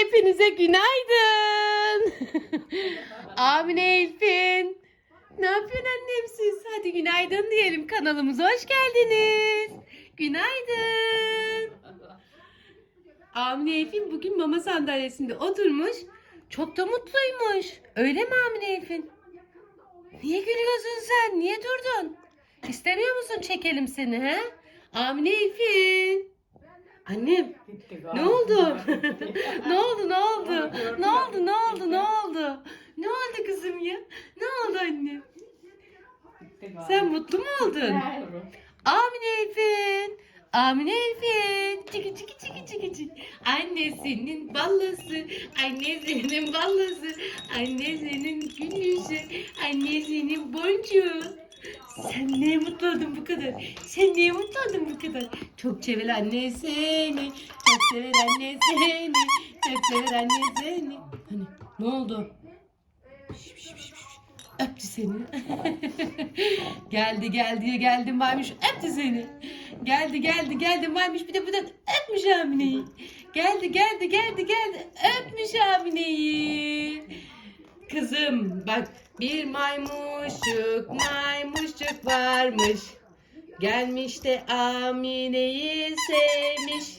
Hepinize günaydın. Amine Elfin. Ne yapıyorsun annem siz? Hadi günaydın diyelim kanalımıza hoş geldiniz. Günaydın. Amine Elfin bugün mama sandalyesinde oturmuş. Çok da mutluymuş. Öyle mi Amine Elfin? Niye gülüyorsun sen? Niye durdun? İstemiyor musun çekelim seni he? Amine Elfin. Annem ne oldu? ne oldu? Ne oldu? Ne oldu? Ne oldu? Ne oldu? Ne oldu kızım ya? Ne oldu annem? Sen mutlu mu oldun? Amine Elfin. Amine Elfin. Çiki çiki çiki çiki çiki. Annesinin ballası. Annesinin ballası. Annesinin gülüşü. Annesinin boncuğu. Sen neye mutlu oldun bu kadar? Sen neye mutlu oldun bu kadar? Çok sever anne seni. Çok sever anne seni. Çok sever anne seni. Hani ne oldu? Şş, şş, şş, şş. Öptü seni. geldi geldi geldim varmış öptü seni. Geldi geldi geldim varmış bir de buradan öpmüş Amine'yi. Geldi geldi geldi geldi öpmüş Amine'yi. Kızım bak bir maymuşçuk maymuşçuk varmış. Gelmiş de Amine'yi sevmiş.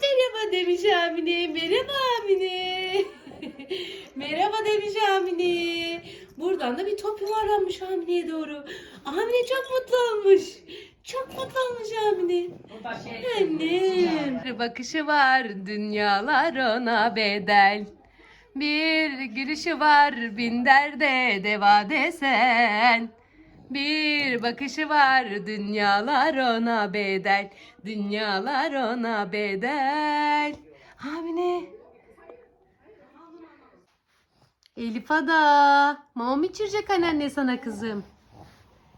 Merhaba demiş Amine. Merhaba Amine. Merhaba demiş Amine. Buradan da bir top yuvarlanmış Amine'ye doğru. Amine çok mutlu olmuş. Çok mutlu olmuş Amine. Annem. Bir bakışı var dünyalar ona bedel. Bir gülüşü var bin derde deva desen. Bir bakışı var dünyalar ona bedel. Dünyalar ona bedel. Hamine. Elif Ada. Mama içirecek anneanne sana kızım?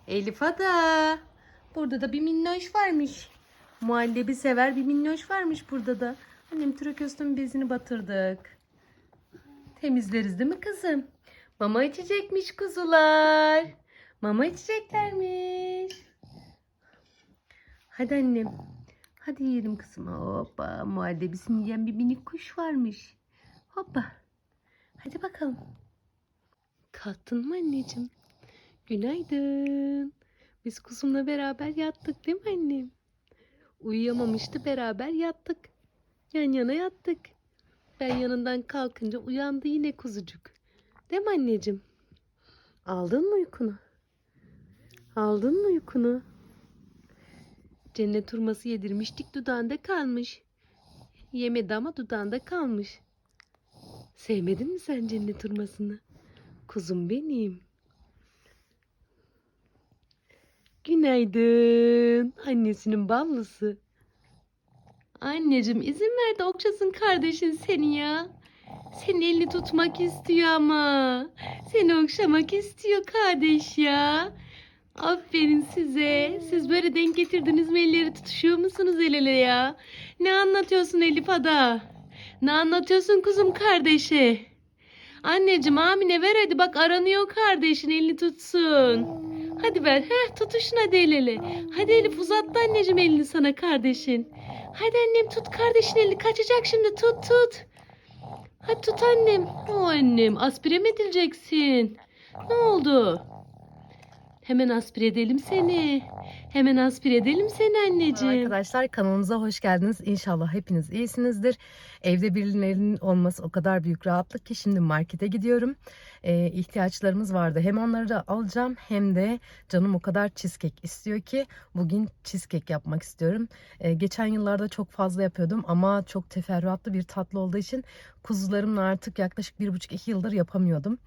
Elif Ada. Burada da bir minnoş varmış. Muhallebi sever bir minnoş varmış burada da. Annem traköstüm bezini batırdık. Temizleriz değil mi kızım? Mama içecekmiş kuzular. Mama içeceklermiş. Hadi annem. Hadi yiyelim kızım. Hoppa. Muhallebisini yiyen bir minik kuş varmış. Hoppa. Hadi bakalım. Kalktın mı anneciğim? Günaydın. Biz kuzumla beraber yattık değil mi annem? Uyuyamamıştı beraber yattık. Yan yana yattık. Ben yanından kalkınca uyandı yine kuzucuk. Değil mi anneciğim? Aldın mı uykunu? Aldın mı uykunu? Cennet hurması yedirmiştik dudağında kalmış. Yemedi ama dudağında kalmış. Sevmedin mi sen cennet hurmasını? Kuzum benim. Günaydın. Annesinin ballısı. Anneciğim izin ver de okşasın kardeşin seni ya. Senin elini tutmak istiyor ama. Seni okşamak istiyor kardeş ya. Aferin size. Siz böyle denk getirdiniz mi elleri tutuşuyor musunuz el ele ya? Ne anlatıyorsun Elif Ada? Ne anlatıyorsun kuzum kardeşe? Anneciğim Amine ver hadi bak aranıyor kardeşin elini tutsun. Hadi ver. Heh tutuşun hadi el ele. Hadi Elif uzattı anneciğim elini sana kardeşin. Hadi annem tut kardeşin elini kaçacak şimdi tut tut. Hadi tut annem. O annem aspire mi edileceksin? Ne oldu? Hemen aspire edelim seni. Hemen aspire edelim seni anneciğim. Arkadaşlar kanalımıza hoş geldiniz. İnşallah hepiniz iyisinizdir. Evde birilerinin olması o kadar büyük rahatlık ki şimdi markete gidiyorum. Ee, ihtiyaçlarımız vardı. Hem onları da alacağım hem de canım o kadar cheesecake istiyor ki bugün cheesecake yapmak istiyorum. Ee, geçen yıllarda çok fazla yapıyordum ama çok teferruatlı bir tatlı olduğu için kuzularımla artık yaklaşık bir buçuk iki yıldır yapamıyordum.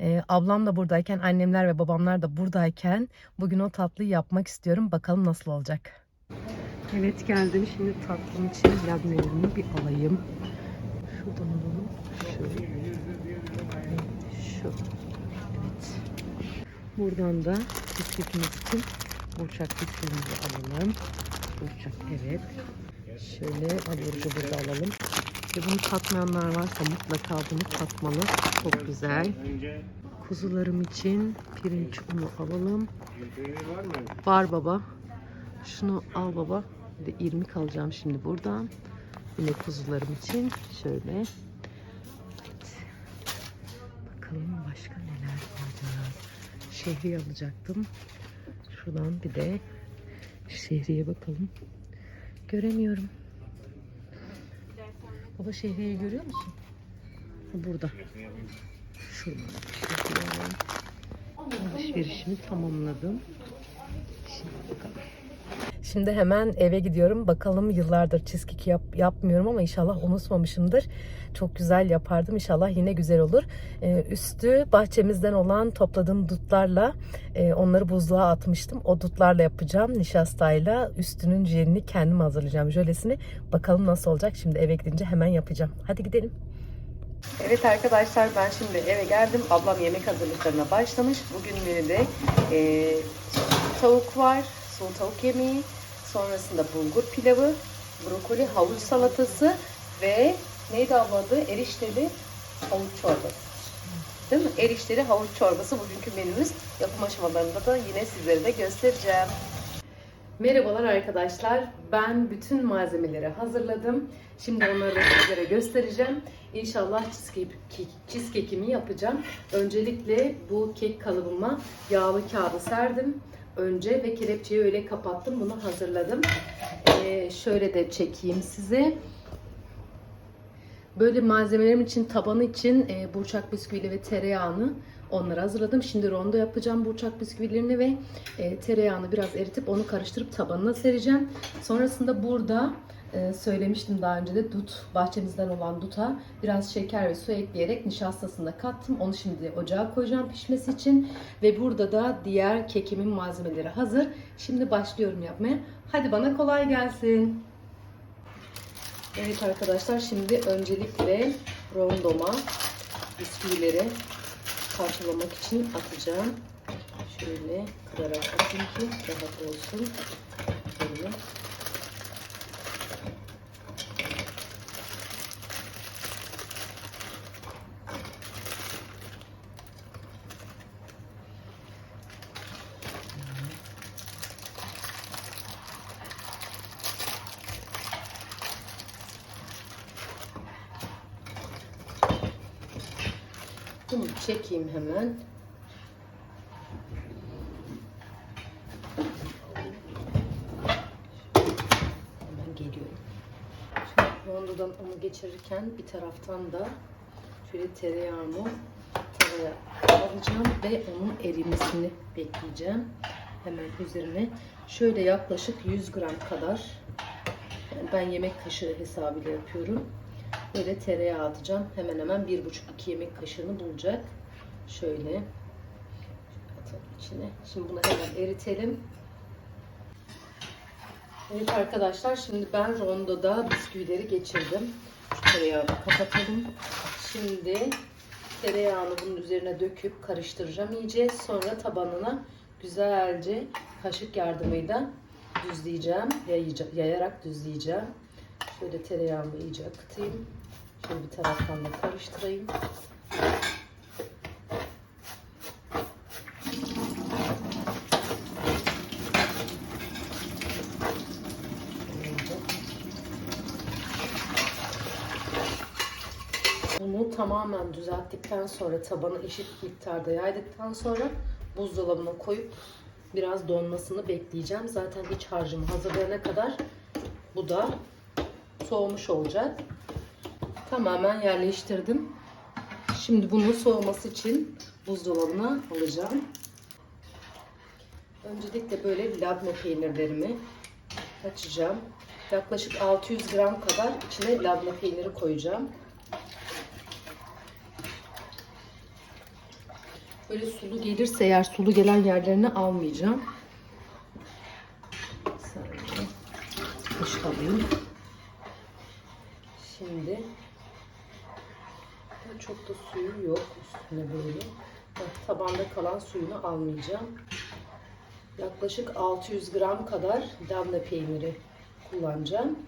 Ee, ablam da buradayken annemler ve babamlar da buradayken bugün o tatlıyı yapmak istiyorum. Bakalım nasıl olacak. Evet geldim. Şimdi tatlım için labnelerini bir alayım. Şuradan alalım. Şöyle. Şu. Evet. Buradan da bisküvimiz için burçak bisküvimizi alalım. Burçak evet. Şöyle aburcu burada alalım. Ve bunu tatmayanlar varsa mutlaka bunu tatmalı. Çok güzel. Kuzularım için pirinç unu alalım. Var baba. Şunu al baba. Bir de irmik alacağım şimdi buradan. Yine kuzularım için şöyle. Evet. Bakalım başka neler alacağız. Şehriye alacaktım. Şuradan bir de şehriye bakalım. Göremiyorum. Baba şehriyeyi görüyor musun? Burada. Alalım. Alışverişimi tamamladım. Şimdi bakalım. Şimdi hemen eve gidiyorum. Bakalım yıllardır cheesecake yap, yapmıyorum ama inşallah unutmamışımdır. Çok güzel yapardım. İnşallah yine güzel olur. Ee, üstü bahçemizden olan topladığım dutlarla e, onları buzluğa atmıştım. O dutlarla yapacağım nişastayla. Üstünün jölini kendim hazırlayacağım jölesini. Bakalım nasıl olacak. Şimdi eve gidince hemen yapacağım. Hadi gidelim. Evet arkadaşlar ben şimdi eve geldim. Ablam yemek hazırlıklarına başlamış. Bugün menüde e, tavuk var, sulu tavuk yemeği, sonrasında bulgur pilavı, brokoli havuç salatası ve neydi abla adı? Erişteli havuç çorbası. Değil mi? Erişteli havuç çorbası bugünkü menümüz. Yapım aşamalarında da yine sizlere de göstereceğim. Merhabalar arkadaşlar. Ben bütün malzemeleri hazırladım. Şimdi onları sizlere göstereceğim. İnşallah cheesecake, cheesecake'imi yapacağım. Öncelikle bu kek kalıbıma yağlı kağıdı serdim. Önce ve kelepçeyi öyle kapattım. Bunu hazırladım. Ee, şöyle de çekeyim size. Böyle malzemelerim için tabanı için e, burçak bisküvili ve tereyağını onları hazırladım. Şimdi rondo yapacağım burçak bisküvilerini ve e, tereyağını biraz eritip onu karıştırıp tabanına sereceğim. Sonrasında burada e, söylemiştim daha önce de dut bahçemizden olan duta biraz şeker ve su ekleyerek nişastasını da kattım. Onu şimdi ocağa koyacağım pişmesi için ve burada da diğer kekimin malzemeleri hazır. Şimdi başlıyorum yapmaya. Hadi bana kolay gelsin. Evet arkadaşlar şimdi öncelikle rondoma bisküvileri parçalamak için atacağım. Şöyle kırarak atayım ki rahat olsun. Şöyle. Bunu çekeyim hemen. Hemen geliyorum. Şimdi rondodan onu geçirirken bir taraftan da şöyle tereyağımı tavaya alacağım ve onun erimesini bekleyeceğim. Hemen üzerine şöyle yaklaşık 100 gram kadar ben yemek kaşığı hesabıyla yapıyorum. Böyle tereyağı atacağım. Hemen hemen 1,5-2 yemek kaşığını bulacak. Şöyle atalım içine. Şimdi bunu hemen eritelim. Evet arkadaşlar şimdi ben rondoda bisküvileri geçirdim. Şu tereyağını kapatalım. Şimdi tereyağını bunun üzerine döküp karıştıracağım iyice. Sonra tabanına güzelce kaşık yardımıyla düzleyeceğim. Yayıca- yayarak düzleyeceğim. Şöyle tereyağımı iyice akıtayım. Şöyle bir taraftan da karıştırayım. Bunu tamamen düzelttikten sonra tabanı eşit miktarda yaydıktan sonra buzdolabına koyup biraz donmasını bekleyeceğim. Zaten iç harcımı hazırlayana kadar bu da soğumuş olacak. Tamamen yerleştirdim. Şimdi bunu soğuması için buzdolabına alacağım. Öncelikle böyle labne peynirlerimi açacağım. Yaklaşık 600 gram kadar içine labne peyniri koyacağım. Böyle sulu gelirse eğer sulu gelen yerlerini almayacağım. Sadece alayım. Şimdi çok da suyu yok üstüne böyle. Tabanda kalan suyunu almayacağım. Yaklaşık 600 gram kadar damla peyniri kullanacağım.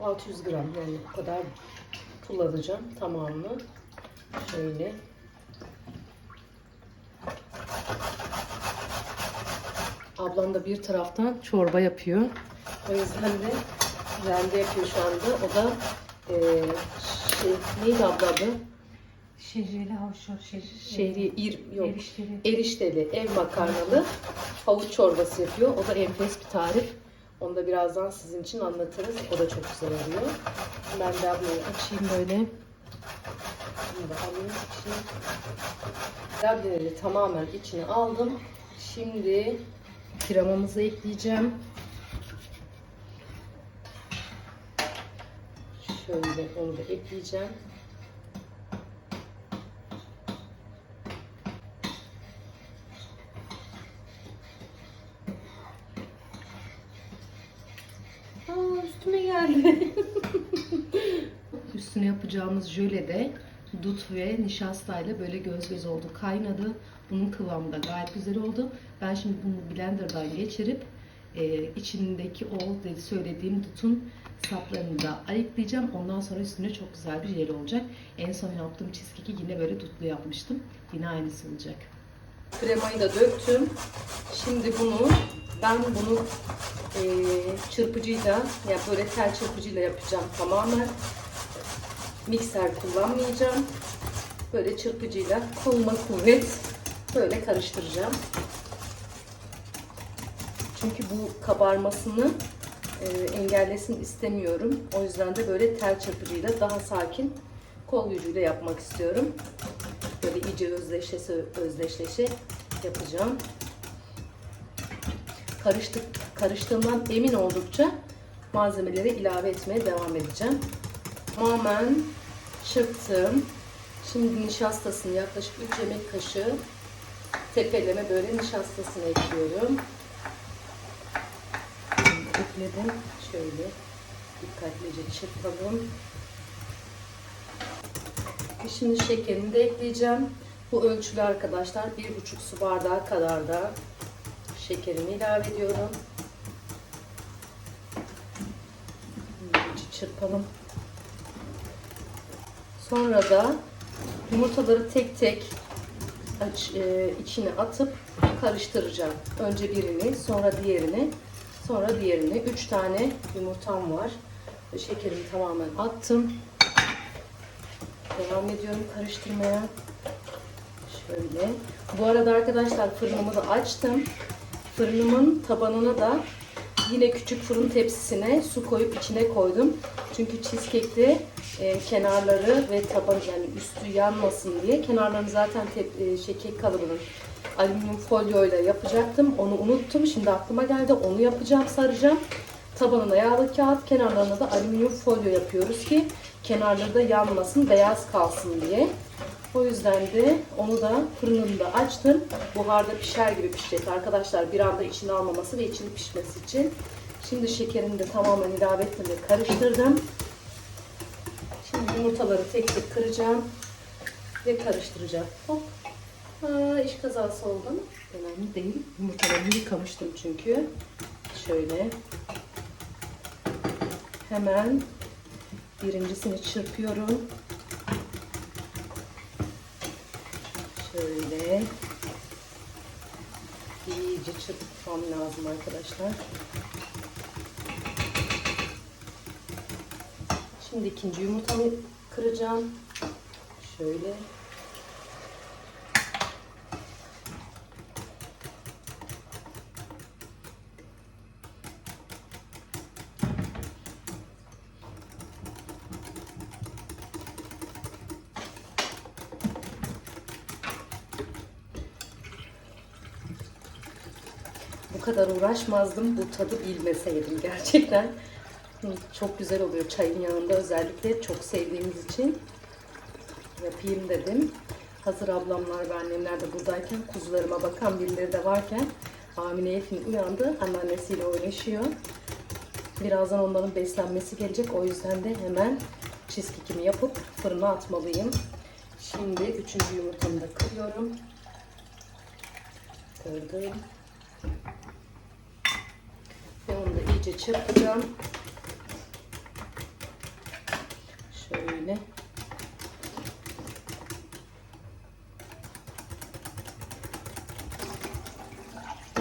600 gram yani bu kadar kullanacağım tamamını. Şöyle. Ablam da bir taraftan çorba yapıyor. O yüzden de rende yapıyor şu anda. O da e, şey, neydi abla adı? Şehriyeli havuç, şehri, Şehriye, ir, yok. erişteli. Erişteli ev makarnalı havuç çorbası yapıyor. O da enfes bir tarif. Onu da birazdan sizin için anlatırız. O da çok güzel oluyor. Ben de ablayı açayım böyle. Bunu da alayım içine. Labneleri tamamen içine aldım. Şimdi kremamızı ekleyeceğim. Şöyle onu da ekleyeceğim. Aa, üstüme geldi. Üstüne yapacağımız jöle de dut ve nişastayla böyle göz göz oldu. Kaynadı. Bunun kıvamı da gayet güzel oldu. Ben şimdi bunu blenderdan geçirip e, içindeki o söylediğim dutun saplarını da ayıklayacağım. Ondan sonra üstüne çok güzel bir jel olacak. En son yaptığım cheesecake'i yine böyle dutlu yapmıştım. Yine aynısı olacak. Kremayı da döktüm. Şimdi bunu ben bunu e, çırpıcıyla ya böyle tel çırpıcıyla yapacağım tamamen. Mikser kullanmayacağım. Böyle çırpıcıyla koluma kuvvet böyle karıştıracağım. Çünkü bu kabarmasını e, engellesin istemiyorum. O yüzden de böyle tel çırpıcıyla daha sakin kol gücüyle yapmak istiyorum. Böyle iyice özdeşleşe özdeşleşe yapacağım. Karıştık, karıştığımdan emin oldukça malzemeleri ilave etmeye devam edeceğim. Tamamen çırptım. Şimdi nişastasını yaklaşık 3 yemek kaşığı tepeleme böyle nişastasını ekliyorum. Ekledim. Şöyle dikkatlice çırpalım. Şimdi şekerini de ekleyeceğim. Bu ölçülü arkadaşlar 1,5 su bardağı kadar da şekerimi ilave ediyorum. Çırpalım. Sonra da yumurtaları tek tek aç, e, içine atıp karıştıracağım. Önce birini, sonra diğerini, sonra diğerini. 3 tane yumurtam var. Şekerimi tamamen attım. Devam ediyorum karıştırmaya. Şöyle. Bu arada arkadaşlar fırınımı da açtım. Fırınımın tabanına da yine küçük fırın tepsisine su koyup içine koydum. Çünkü cheesecake'te e, kenarları ve taban yani üstü yanmasın diye kenarlarını zaten tep, e, şey, kek kalıbının alüminyum folyoyla yapacaktım. Onu unuttum. Şimdi aklıma geldi. Onu yapacağım, saracağım. Tabanına yağlı kağıt, kenarlarına da alüminyum folyo yapıyoruz ki kenarları da yanmasın, beyaz kalsın diye. O yüzden de onu da fırınımda açtım. Buharda pişer gibi pişecek arkadaşlar. Bir anda içine almaması ve içini pişmesi için. Şimdi şekerini de tamamen ilave ettim ve karıştırdım. Şimdi yumurtaları tek tek kıracağım ve karıştıracağım. Hop. Aa, iş kazası oldu mu? Önemli değil. Yumurtalarımı yıkamıştım çünkü. Şöyle. Hemen birincisini çırpıyorum. Şöyle. İyice çırpmam lazım arkadaşlar. Şimdi ikinci yumurtamı kıracağım. Şöyle. Kadar uğraşmazdım bu tadı bilmeseydim gerçekten. Çok güzel oluyor çayın yanında özellikle çok sevdiğimiz için yapayım dedim. Hazır ablamlar ve annemler de buradayken kuzularıma bakan birileri de varken Amine Efin uyandı. Anneannesiyle oynaşıyor. Birazdan onların beslenmesi gelecek. O yüzden de hemen cheesecake'imi yapıp fırına atmalıyım. Şimdi üçüncü yumurtamı da kırıyorum. Kırdım. İyice çırpacağım. Şöyle.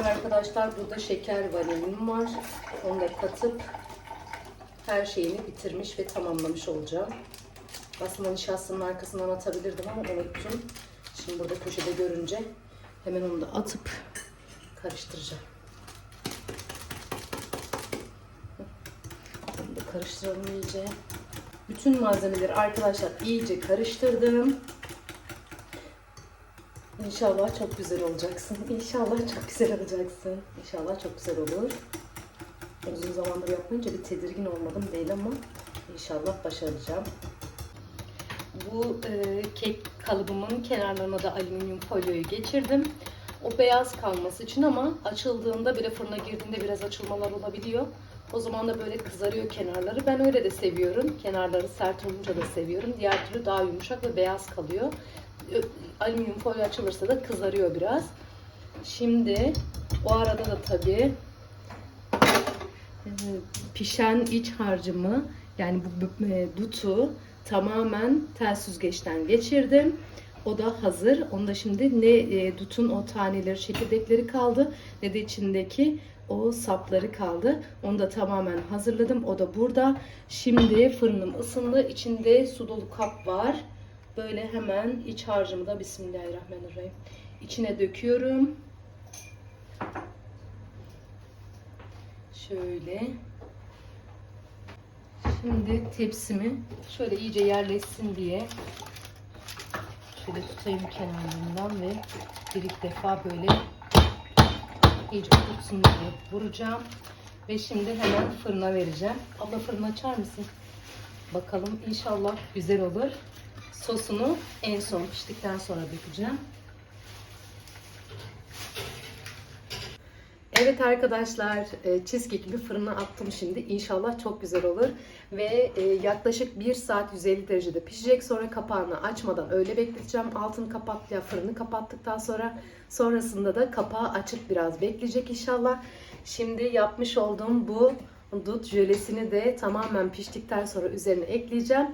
Arkadaşlar burada şeker vanilim var. Onu da katıp her şeyini bitirmiş ve tamamlamış olacağım. Aslında nişastanın arkasından atabilirdim ama unuttum. Şimdi burada köşede görünce hemen onu da atıp karıştıracağım. Bunu da karıştıralım iyice. Bütün malzemeleri arkadaşlar iyice karıştırdım. İnşallah çok güzel olacaksın. İnşallah çok güzel olacaksın. İnşallah çok güzel olur. Uzun zamandır yapmayınca bir tedirgin olmadım değil ama inşallah başaracağım. Bu e, kek kalıbımın kenarlarına da alüminyum folyoyu geçirdim. O beyaz kalması için ama açıldığında bile fırına girdiğinde biraz açılmalar olabiliyor. O zaman da böyle kızarıyor kenarları. Ben öyle de seviyorum. Kenarları sert olunca da seviyorum. Diğer türlü daha yumuşak ve beyaz kalıyor. Alüminyum folyo açılırsa da kızarıyor biraz. Şimdi o arada da tabii e, pişen iç harcımı yani bu bu- e, dutu tamamen tel süzgeçten geçirdim. O da hazır. Onda şimdi ne e, dutun o taneleri, çekirdekleri kaldı ne de içindeki o sapları kaldı. Onu da tamamen hazırladım. O da burada. Şimdi fırınım ısındı. İçinde su dolu kap var. Böyle hemen iç harcımı da Bismillahirrahmanirrahim. İçine döküyorum. Şöyle. Şimdi tepsimi şöyle iyice yerleşsin diye şöyle tutayım kenarlarından ve bir iki defa böyle iyice otursun diye vuracağım. Ve şimdi hemen fırına vereceğim. Abla fırını açar mısın? Bakalım inşallah güzel olur. Sosunu en son piştikten sonra dökeceğim. Evet arkadaşlar, e, cheesecake'imi fırına attım şimdi. İnşallah çok güzel olur. Ve e, yaklaşık 1 saat 150 derecede pişecek. Sonra kapağını açmadan öyle bekleteceğim. Altını kapat ya fırını kapattıktan sonra sonrasında da kapağı açıp biraz bekleyecek inşallah. Şimdi yapmış olduğum bu dut jölesini de tamamen piştikten sonra üzerine ekleyeceğim.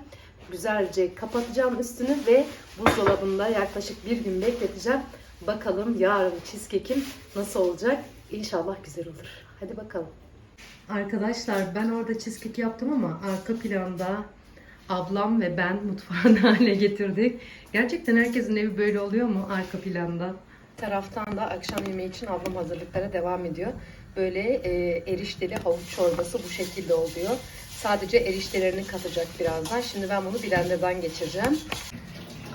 Güzelce kapatacağım üstünü ve buzdolabında yaklaşık bir gün bekleteceğim. Bakalım yarın cheesecake'im nasıl olacak? İnşallah güzel olur. Hadi bakalım. Arkadaşlar ben orada cheesecake yaptım ama arka planda ablam ve ben mutfağını hale getirdik. Gerçekten herkesin evi böyle oluyor mu arka planda? Taraftan da akşam yemeği için ablam hazırlıklara devam ediyor. Böyle e, erişteli havuç çorbası bu şekilde oluyor. Sadece eriştelerini katacak birazdan. Şimdi ben bunu blenderdan geçireceğim.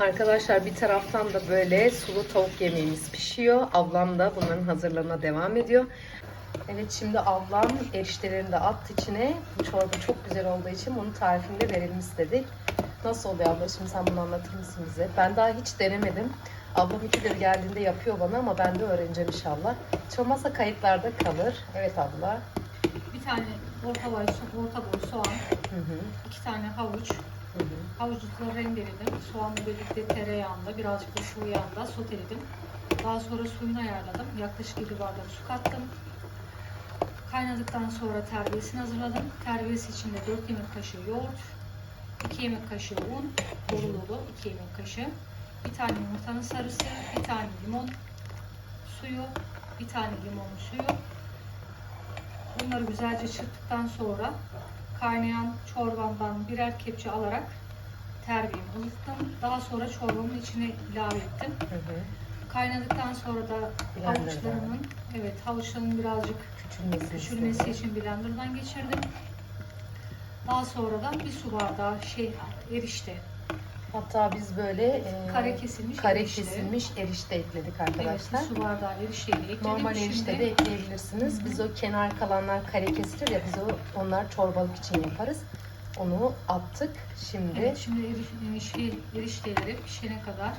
Arkadaşlar bir taraftan da böyle sulu tavuk yemeğimiz pişiyor. Ablam da bunların hazırlığına devam ediyor. Evet şimdi ablam eriştelerini de attı içine. Bu çorba çok güzel olduğu için bunun tarifini de verelim istedik. Nasıl oluyor abla şimdi sen bunu anlatır mısın bize? Ben daha hiç denemedim. Ablam ikidir geldiğinde yapıyor bana ama ben de öğreneceğim inşallah. Hiç olmazsa kayıtlarda kalır. Evet abla. Bir tane orta boy, orta boy soğan, Hı hı, iki tane havuç. Havuçları rendeledim. Soğanla birlikte tereyağında, birazcık da sıvı yağında soteledim. Daha sonra suyunu ayarladım. Yaklaşık 7 bardak su kattım. Kaynadıktan sonra terbiyesini hazırladım. Terbiyesi içinde 4 yemek kaşığı yoğurt, 2 yemek kaşığı un, dolu dolu 2 yemek kaşığı, bir tane yumurtanın sarısı, bir tane limon suyu, bir tane limon suyu, Bunları güzelce çırptıktan sonra kaynayan çorbamdan birer kepçe alarak terbiyemi ılıttım. Daha sonra çorbamın içine ilave ettim. Hı hı. Kaynadıktan sonra da Blender'dan. havuçlarımın, evet havuçlarımın birazcık Küçülmesi küçülmesi için blenderdan geçirdim. Daha sonra da bir su bardağı şey erişte, Hatta biz böyle e, kare kesilmiş kare erişte. kesilmiş erişte ekledik Evet, arkadaşlar. bir su bardağı erişteyi ekledim. Normal Şimdi- erişte de ekleyebilirsiniz. Biz o kenar kalanlar kare kesilir ya biz o onlar çorbalık için yaparız. Onu attık. Şimdi Evet, şimdi eriş, erişteleri pişene kadar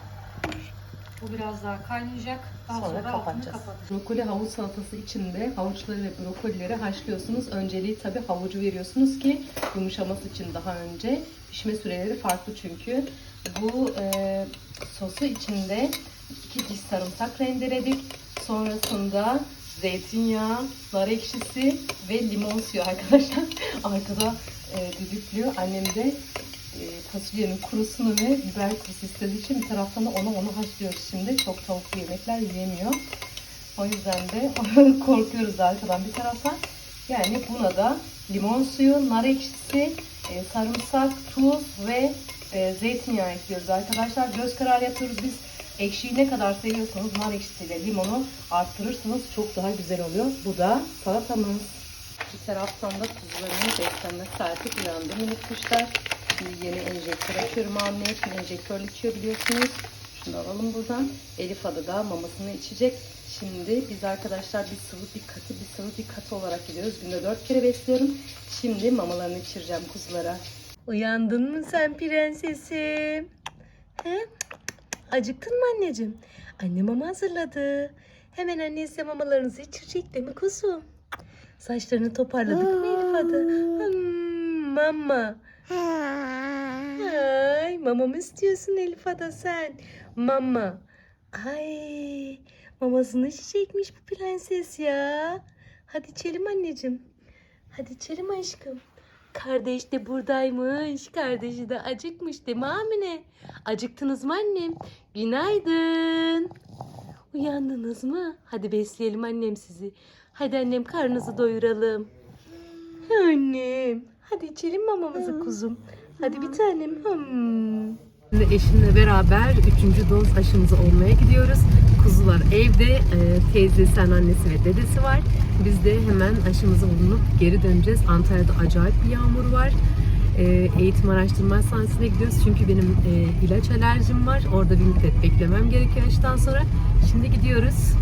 bu biraz daha kaynayacak. Daha Sonra sonra, kapatacağız. brokoli havuç salatası içinde havuçları ve brokolileri haşlıyorsunuz. Önceliği tabii havucu veriyorsunuz ki yumuşaması için daha önce. Pişme süreleri farklı çünkü. Bu e, sosu içinde iki diş sarımsak rendeledik. Sonrasında zeytinyağı, nar ekşisi ve limon suyu arkadaşlar. Arkada e, düdüklüyor. Annem de e, fasulyenin kurusunu ve biber kurusu istediği için bir taraftan da onu onu haşlıyoruz şimdi. Çok tavuklu yemekler yiyemiyor. O yüzden de korkuyoruz da arkadan bir taraftan. Yani buna da limon suyu, nar ekşisi, e, sarımsak, tuz ve e, zeytinyağı ekliyoruz arkadaşlar. Göz kararı yapıyoruz biz. Ekşiyi ne kadar seviyorsanız nar ekşisiyle limonu arttırırsanız çok daha güzel oluyor. Bu da salatamız. Bir taraftan da kuzularımın beslenme saati minik kuşlar. Şimdi yeni enjektör açıyorum hamileye. Şimdi enjektörle içiyor biliyorsunuz. Şunu alalım buradan. Elif adı da mamasını içecek. Şimdi biz arkadaşlar bir sıvı bir katı bir sıvı bir katı olarak gidiyoruz. Günde dört kere besliyorum. Şimdi mamalarını içireceğim kuzulara. Uyandın mı sen prensesim? He? Acıktın mı anneciğim? Anne mama hazırladı. Hemen anne size mamalarınızı içirecek değil mi kuzum? Saçlarını toparladık mı Elif adı? Mama. Ay mama mı istiyorsun Elif Ada sen? Mama. Ay mamasını içecekmiş bu prenses ya. Hadi içelim anneciğim. Hadi içelim aşkım. Kardeş de buradaymış. Kardeşi de acıkmış değil mi Amine? Acıktınız mı annem? Günaydın. Uyandınız mı? Hadi besleyelim annem sizi. Hadi annem karnınızı doyuralım. Annem. Hadi içelim mamamızı kuzum. Hadi bir tanem. Hmm. Şimdi eşimle beraber üçüncü doz aşımızı olmaya gidiyoruz. Kuzular evde, e, teyzesi, annesi ve dedesi var. Biz de hemen aşımızı bulunup geri döneceğiz. Antalya'da acayip bir yağmur var. E, eğitim araştırma hastanesine gidiyoruz çünkü benim e, ilaç alerjim var. Orada bir müddet beklemem gerekiyor aşıdan sonra. Şimdi gidiyoruz.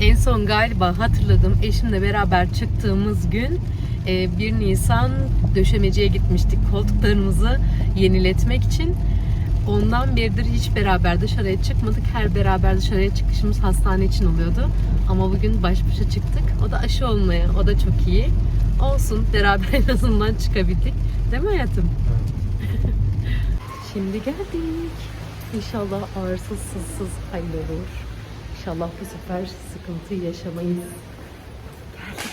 En son galiba hatırladım eşimle beraber çıktığımız gün e, 1 Nisan döşemeciye gitmiştik koltuklarımızı yeniletmek için. Ondan beridir hiç beraber dışarıya çıkmadık. Her beraber dışarıya çıkışımız hastane için oluyordu. Ama bugün baş başa çıktık. O da aşı olmaya. O da çok iyi. Olsun. Beraber en azından çıkabildik. Değil mi hayatım? Şimdi geldik. İnşallah ağırsız sızsız hallolur. İnşallah bu sefer sıkıntı yaşamayız. Geldik.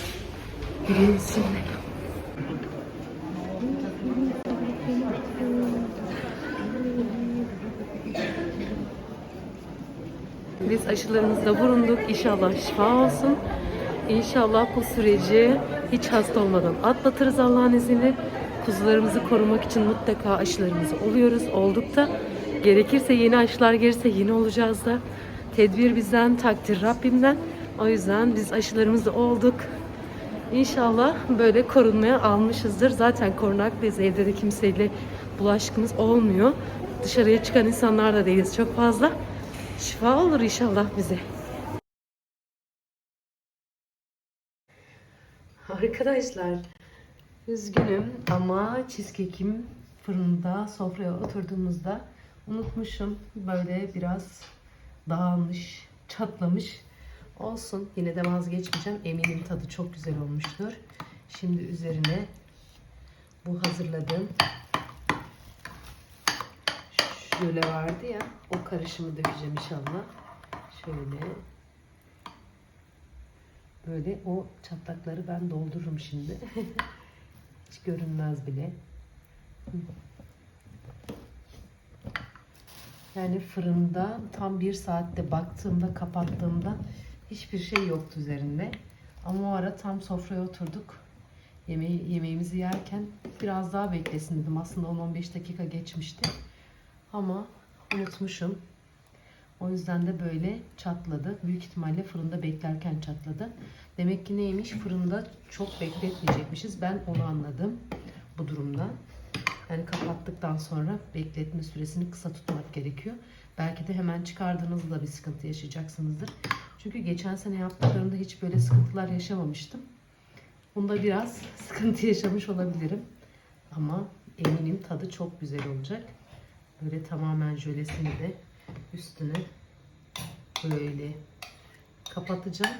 Gülümsün. Biz aşılarımızda vurunduk. İnşallah şifa olsun. İnşallah bu süreci hiç hasta olmadan atlatırız Allah'ın izniyle. Kuzularımızı korumak için mutlaka aşılarımızı oluyoruz. Olduk da gerekirse yeni aşılar gelirse yine olacağız da. Tedbir bizden, takdir Rabbimden. O yüzden biz aşılarımızı olduk. İnşallah böyle korunmaya almışızdır. Zaten korunaklıyız. Evde de kimseyle bulaşkımız olmuyor. Dışarıya çıkan insanlar da değiliz çok fazla. Şifa olur inşallah bize. Arkadaşlar üzgünüm ama cheesecake'im fırında sofraya oturduğumuzda unutmuşum. Böyle biraz dağılmış, çatlamış. Olsun yine de vazgeçmeyeceğim. Eminim tadı çok güzel olmuştur. Şimdi üzerine bu hazırladığım jöle vardı ya o karışımı dökeceğim inşallah. Şöyle böyle o çatlakları ben doldururum şimdi. Hiç görünmez bile. Yani fırında tam bir saatte baktığımda kapattığımda hiçbir şey yoktu üzerinde. Ama o ara tam sofraya oturduk. Yemeği, yemeğimizi yerken biraz daha beklesin dedim. Aslında 10-15 dakika geçmişti. Ama unutmuşum. O yüzden de böyle çatladı. Büyük ihtimalle fırında beklerken çatladı. Demek ki neymiş? Fırında çok bekletmeyecekmişiz. Ben onu anladım bu durumda. Yani kapattıktan sonra bekletme süresini kısa tutmak gerekiyor. Belki de hemen çıkardığınızda bir sıkıntı yaşayacaksınızdır. Çünkü geçen sene yaptıklarımda hiç böyle sıkıntılar yaşamamıştım. Bunda biraz sıkıntı yaşamış olabilirim. Ama eminim tadı çok güzel olacak. Böyle tamamen jölesini de üstüne böyle kapatacağım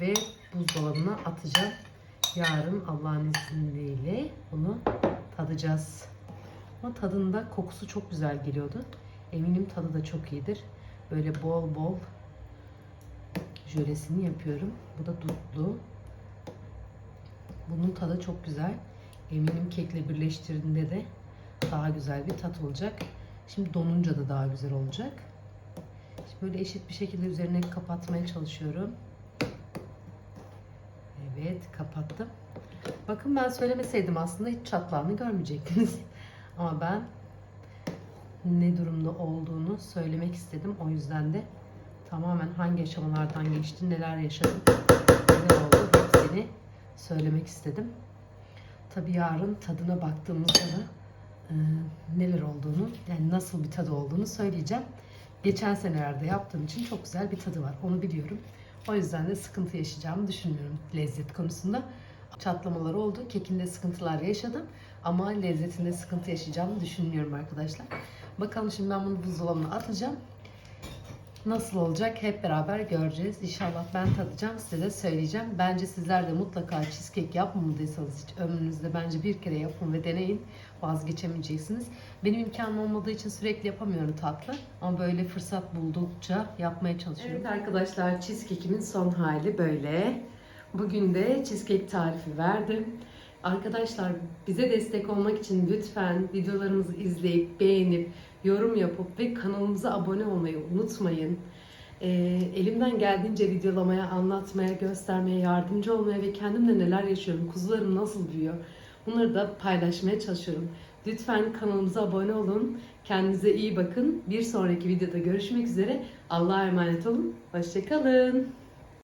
ve buzdolabına atacağım. Yarın Allah'ın izniyle bunu tadacağız. Ama tadında kokusu çok güzel geliyordu. Eminim tadı da çok iyidir. Böyle bol bol jölesini yapıyorum. Bu da dutlu. Bunun tadı çok güzel. Eminim kekle birleştirdiğinde de daha güzel bir tat olacak. Şimdi donunca da daha güzel olacak. Şimdi böyle eşit bir şekilde üzerine kapatmaya çalışıyorum. Evet kapattım. Bakın ben söylemeseydim aslında hiç çatlağını görmeyecektiniz. Ama ben ne durumda olduğunu söylemek istedim. O yüzden de tamamen hangi aşamalardan geçti, neler yaşadım, neler oldu hepsini söylemek istedim. Tabii yarın tadına baktığımızda da e, neler olduğunu, yani nasıl bir tadı olduğunu söyleyeceğim. Geçen senelerde yaptığım için çok güzel bir tadı var. Onu biliyorum. O yüzden de sıkıntı yaşayacağımı düşünmüyorum lezzet konusunda. Çatlamalar oldu. Kekinde sıkıntılar yaşadım. Ama lezzetinde sıkıntı yaşayacağımı düşünmüyorum arkadaşlar. Bakalım şimdi ben bunu buzdolabına atacağım. Nasıl olacak hep beraber göreceğiz. İnşallah ben tadacağım size de söyleyeceğim. Bence sizler de mutlaka cheesecake yapmamadıysanız hiç ömrünüzde bence bir kere yapın ve deneyin. Vazgeçemeyeceksiniz. Benim imkanım olmadığı için sürekli yapamıyorum tatlı. Ama böyle fırsat buldukça yapmaya çalışıyorum. Evet arkadaşlar cheesecake'imin son hali böyle. Bugün de cheesecake tarifi verdim. Arkadaşlar bize destek olmak için lütfen videolarımızı izleyip beğenip yorum yapıp ve kanalımıza abone olmayı unutmayın. Ee, elimden geldiğince videolamaya, anlatmaya, göstermeye, yardımcı olmaya ve kendimle neler yaşıyorum, kuzularım nasıl büyüyor bunları da paylaşmaya çalışıyorum. Lütfen kanalımıza abone olun. Kendinize iyi bakın. Bir sonraki videoda görüşmek üzere. Allah'a emanet olun. Hoşçakalın.